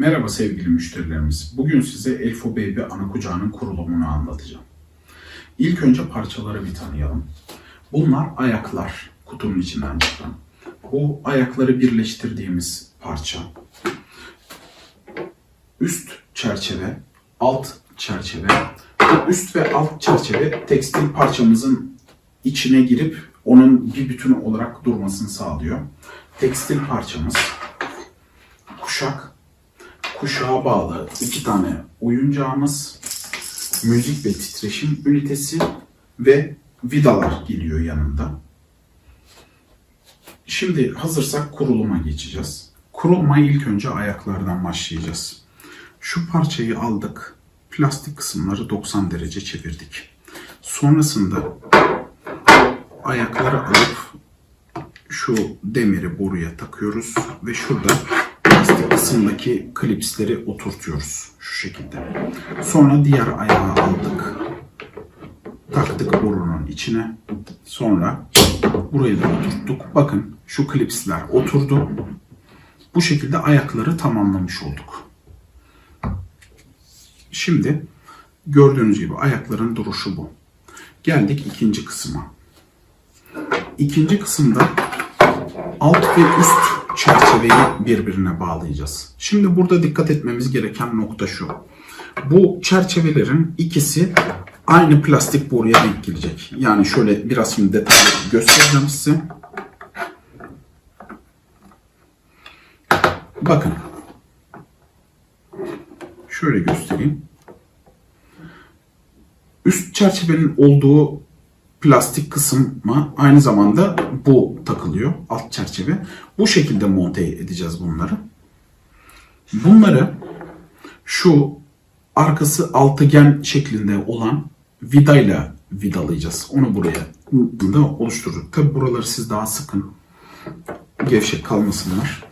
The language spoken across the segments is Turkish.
Merhaba sevgili müşterilerimiz. Bugün size Elfo Baby ana kucağının kurulumunu anlatacağım. İlk önce parçaları bir tanıyalım. Bunlar ayaklar kutunun içinden çıkan. Bu ayakları birleştirdiğimiz parça. Üst çerçeve, alt çerçeve. Bu üst ve alt çerçeve tekstil parçamızın içine girip onun bir bütün olarak durmasını sağlıyor. Tekstil parçamız, kuşak, kuşağa bağlı iki tane oyuncağımız, müzik ve titreşim ünitesi ve vidalar geliyor yanında. Şimdi hazırsak kuruluma geçeceğiz. Kurulmayı ilk önce ayaklardan başlayacağız. Şu parçayı aldık. Plastik kısımları 90 derece çevirdik. Sonrasında ayakları alıp şu demiri boruya takıyoruz ve şurada plastik kısımdaki klipsleri oturtuyoruz şu şekilde. Sonra diğer ayağı aldık. Taktık borunun içine. Sonra burayı da oturttuk. Bakın şu klipsler oturdu. Bu şekilde ayakları tamamlamış olduk. Şimdi gördüğünüz gibi ayakların duruşu bu. Geldik ikinci kısma. İkinci kısımda alt ve üst çerçeveyi birbirine bağlayacağız. Şimdi burada dikkat etmemiz gereken nokta şu. Bu çerçevelerin ikisi aynı plastik boruya denk gelecek. Yani şöyle biraz şimdi detaylı göstereceğim size. Bakın. Şöyle göstereyim. Üst çerçevenin olduğu plastik kısma aynı zamanda bu takılıyor. Alt çerçeve. Bu şekilde monte edeceğiz bunları. Bunları şu arkası altıgen şeklinde olan vidayla vidalayacağız. Onu buraya da oluşturduk. Tabi buraları siz daha sıkın. Gevşek kalmasınlar.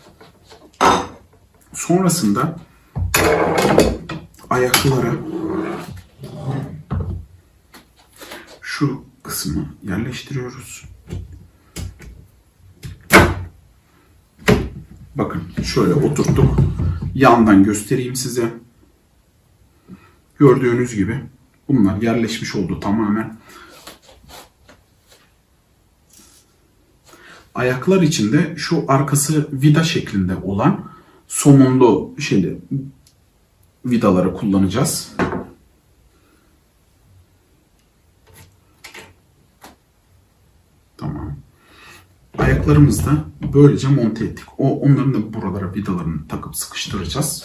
Sonrasında ayaklara şu kısmı yerleştiriyoruz. Bakın şöyle oturttuk. Yandan göstereyim size. Gördüğünüz gibi bunlar yerleşmiş oldu tamamen. Ayaklar içinde şu arkası vida şeklinde olan somunlu şeyli vidaları kullanacağız. Tamam. Ayaklarımızı da böylece monte ettik. O onların da buralara vidalarını takıp sıkıştıracağız.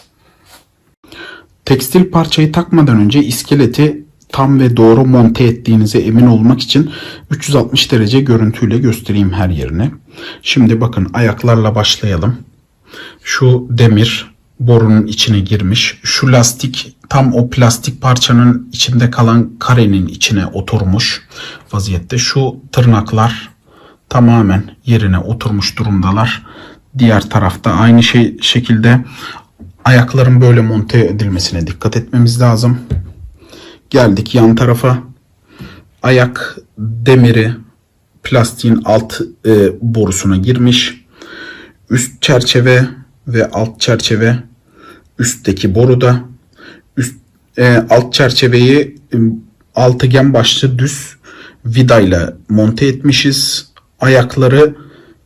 Tekstil parçayı takmadan önce iskeleti tam ve doğru monte ettiğinize emin olmak için 360 derece görüntüyle göstereyim her yerini. Şimdi bakın ayaklarla başlayalım. Şu demir borunun içine girmiş. Şu lastik tam o plastik parçanın içinde kalan karenin içine oturmuş vaziyette. Şu tırnaklar tamamen yerine oturmuş durumdalar. Diğer tarafta aynı şey şekilde ayakların böyle monte edilmesine dikkat etmemiz lazım. Geldik yan tarafa. Ayak demiri plastiğin alt e, borusuna girmiş. Üst çerçeve ve alt çerçeve üstteki boruda. Üst e, alt çerçeveyi e, altıgen başlı düz vidayla monte etmişiz. Ayakları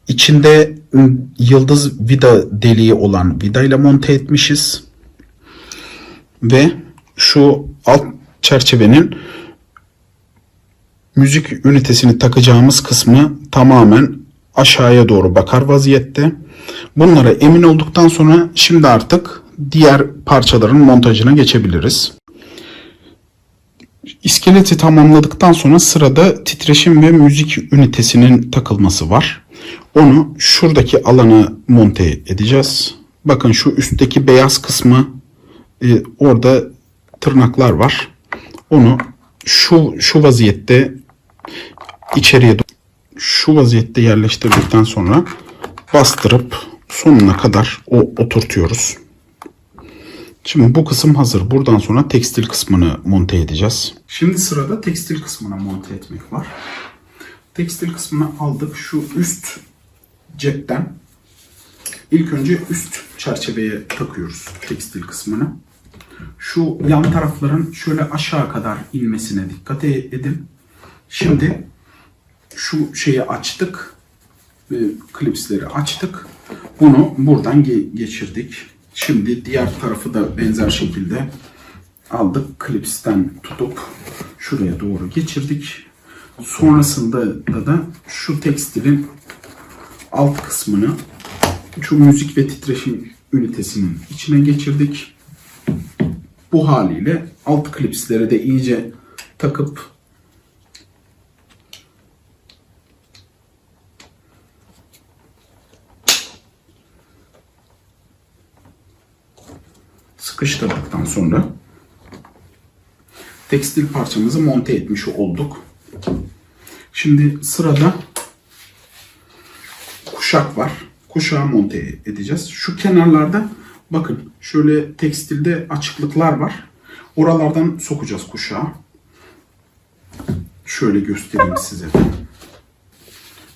içinde yıldız vida deliği olan vidayla monte etmişiz. Ve şu alt çerçevenin müzik ünitesini takacağımız kısmı tamamen aşağıya doğru bakar vaziyette. Bunlara emin olduktan sonra şimdi artık diğer parçaların montajına geçebiliriz. İskeleti tamamladıktan sonra sırada titreşim ve müzik ünitesinin takılması var. Onu şuradaki alana monte edeceğiz. Bakın şu üstteki beyaz kısmı e, orada tırnaklar var. Onu şu şu vaziyette içeriye şu vaziyette yerleştirdikten sonra bastırıp sonuna kadar o oturtuyoruz. Şimdi bu kısım hazır. Buradan sonra tekstil kısmını monte edeceğiz. Şimdi sırada tekstil kısmına monte etmek var. Tekstil kısmını aldık. Şu üst cepten İlk önce üst çerçeveye takıyoruz tekstil kısmını. Şu yan tarafların şöyle aşağı kadar inmesine dikkat edin. Şimdi şu şeyi açtık. e, Klipsleri açtık. Bunu buradan ge- geçirdik. Şimdi diğer tarafı da benzer şekilde aldık. Klipsten tutup şuraya doğru geçirdik. Sonrasında da, da şu tekstilin alt kısmını şu müzik ve titreşim ünitesinin içine geçirdik. Bu haliyle alt klipsleri de iyice takıp sıkıştırdıktan sonra tekstil parçamızı monte etmiş olduk. Şimdi sırada kuşak var. Kuşağı monte edeceğiz. Şu kenarlarda bakın şöyle tekstilde açıklıklar var. Oralardan sokacağız kuşağı. Şöyle göstereyim size.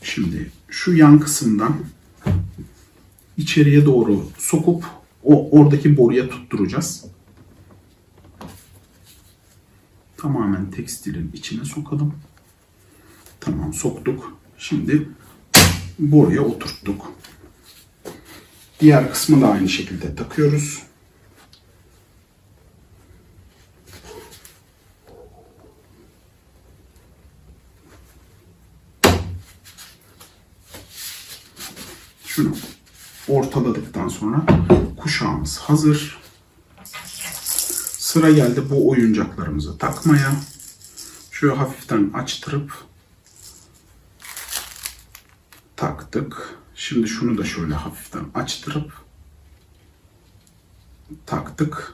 Şimdi şu yan kısımdan içeriye doğru sokup o oradaki boruya tutturacağız. Tamamen tekstilin içine sokalım. Tamam soktuk. Şimdi boruya oturttuk. Diğer kısmı da aynı şekilde takıyoruz. Şunu ortaladıktan sonra kuşağımız hazır. Sıra geldi bu oyuncaklarımızı takmaya. Şöyle hafiften açtırıp taktık. Şimdi şunu da şöyle hafiften açtırıp taktık.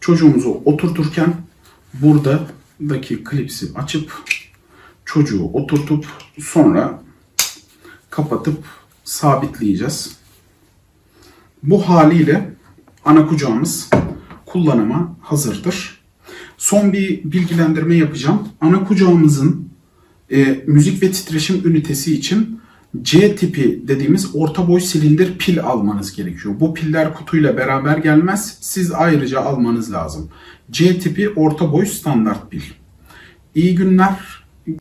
Çocuğumuzu oturturken buradaki klipsi açıp çocuğu oturtup sonra kapatıp sabitleyeceğiz. Bu haliyle ana kucağımız kullanıma hazırdır. Son bir bilgilendirme yapacağım. Ana kucağımızın e, müzik ve titreşim ünitesi için C tipi dediğimiz orta boy silindir pil almanız gerekiyor. Bu piller kutuyla beraber gelmez. Siz ayrıca almanız lazım. C tipi orta boy standart pil. İyi günler.